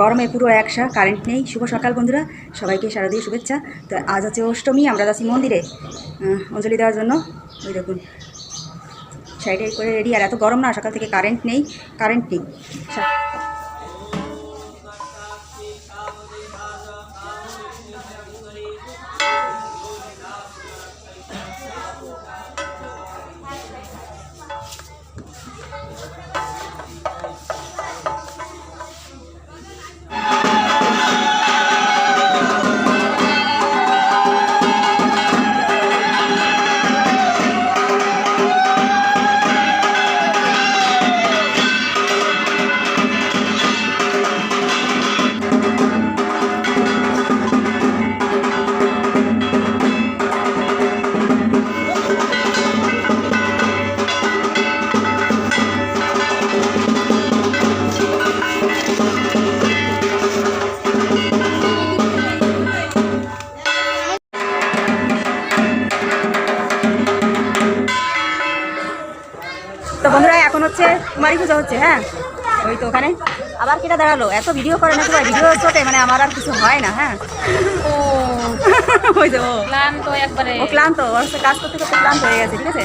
গরমে পুরো একসা কারেন্ট নেই। শুভ সকাল বন্ধুরা, সবাইকে শারদীয় শুভেচ্ছা। তো আজ আছে অষ্টমী, আমরা যাচ্ছি মন্দিরে অঞ্জলি দেওয়ার জন্য। ওই দেখুন সাইডে করে রেডি। আর এত গরম না, সকাল থেকে কারেন্ট নেই কারেন্ট নেই। তো বন্ধুরা এখন হচ্ছে কুমারী পুজো হচ্ছে হ্যাঁ? ওই তো ওখানে। আবার কেটা দাঁড়াল? এত ভিডিও করে না সবাই ভিডিও চোটে মানে আমার আর কিছু হয় না হ্যাঁ? ও ওই তো ও। ক্লান্ত একবারে। ও ক্লান্ত ওর কাজ করতে করতে ক্লান্ত হয়ে গেছে ঠিক আছে?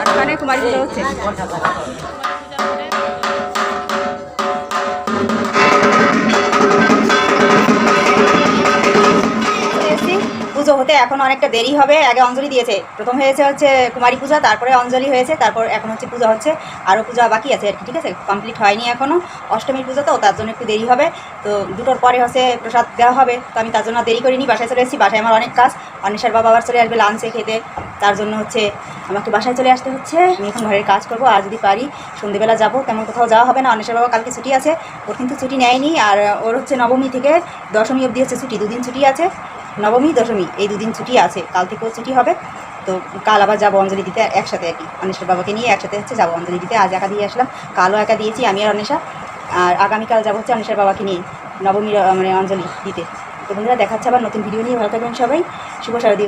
আর ওখানে কুমারী পুজো হচ্ছে। এখন অনেকটা দেরি হবে। আগে অঞ্জলি দিয়েছে। প্রথম হয়েছে হচ্ছে কুমারী পূজা, তারপরে অঞ্জলি হয়েছে, তারপর এখন হচ্ছে পূজা হচ্ছে। আরও পূজা বাকি আছে আর কি, ঠিক আছে? কমপ্লিট হয়নি এখনও অষ্টমীর পূজা তো, তার জন্য একটু দেরি হবে। তো দুটোর পরে হচ্ছে প্রসাদ দেওয়া হবে। তো আমি তার জন্য দেরি করিনি, বাসায় চলে এসেছি। বাসায় আমার অনেক কাজ। অনিশার বাবা আবার চলে আসবে লাঞ্চে খেতে। তার জন্য হচ্ছে আমাকে বাসায় চলে আসতে হচ্ছে। আমি এখন ঘরের কাজ করব। আর যদি পারি, সন্ধেবেলা যাব। তেমন কোথাও যাওয়া হবে না। অনিশার বাবা কালকে ছুটি আছে। ওর কিন্তু ছুটি নেয়নি। আর ওর হচ্ছে নবমী থেকে দশমী অবধি হচ্ছে ছুটি। দুদিন ছুটি আছে। নবমী, দশমী, এই দুদিন ছুটি আছে। কাল থেকেও ছুটি হবে। তো কাল আবার যাব অঞ্জলি দিতে একসাথে আর কি। অনেশ্বর বাবাকে নিয়ে একসাথে হচ্ছে যাব অঞ্জলি দিতে আজ একা দিয়ে আসলাম। কালও একা দিয়েছি, আমি আর অনেশা। আর আগামীকাল যাব হচ্ছে অনেশ্বর বাবাকে নিয়ে নবমীর মানে অঞ্জলি দিতে তো বন্ধুরা, দেখাচ্ছে আবার নতুন ভিডিও নিয়ে। ভালো থাকবেন সবাই। শুভ শারদীয়।